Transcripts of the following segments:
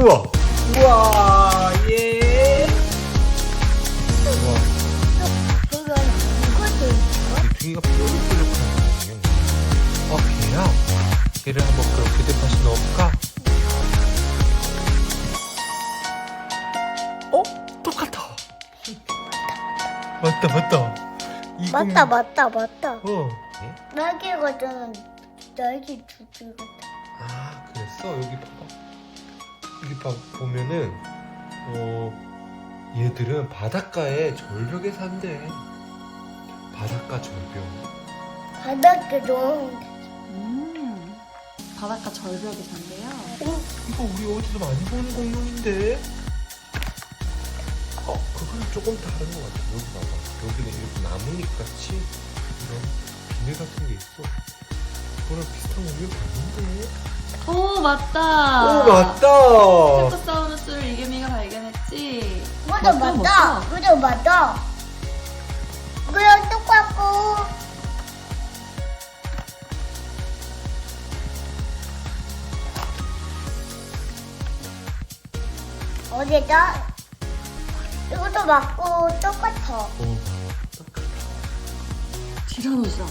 우와. 우와. 예. 우와. 그거 이것도 있어? 이 둥이가 뾰족뾰족하네. 어, 걔야? 걔를 한번 그대 다시 넣어볼까? 어? 똑같아. 맞다, 맞다. 이 맞다 맞다 맞다 어. 날개가 좀 날개 두줄 같아 아, 그랬어? 여기 봐봐. 여기 봐, 보면은, 어, 얘들은 바닷가에 절벽에 산대. 바닷가 절벽. 바닥에 좀 음, 바닷가 절벽에 산대요. 어? 이거 우리 어디서 많이 보는 공룡인데? 어, 그거는 조금 다른 것 같아. 여기 봐봐. 여기는 이렇게 나뭇잎 같이 이런 비늘 같은 게 있어. 그거랑 비슷한 공룡 봤는데? 오 맞다. 오, 맞다! 스테고사우루스를 이계미가 발견했지. 그것도 맞다, 맞다 맞다. 그것도 맞다 그냥 똑같고 어디다 이것도 맞고 똑같아 어, 똑같아. 티라노사.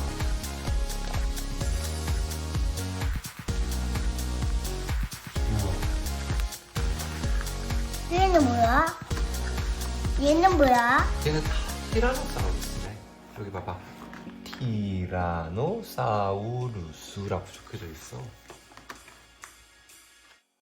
얘는 뭐야? 얘는 뭐야? 얘는 다 티라노사우루스래. 여기 봐봐. 티라노사우루스라고 적혀져 있어.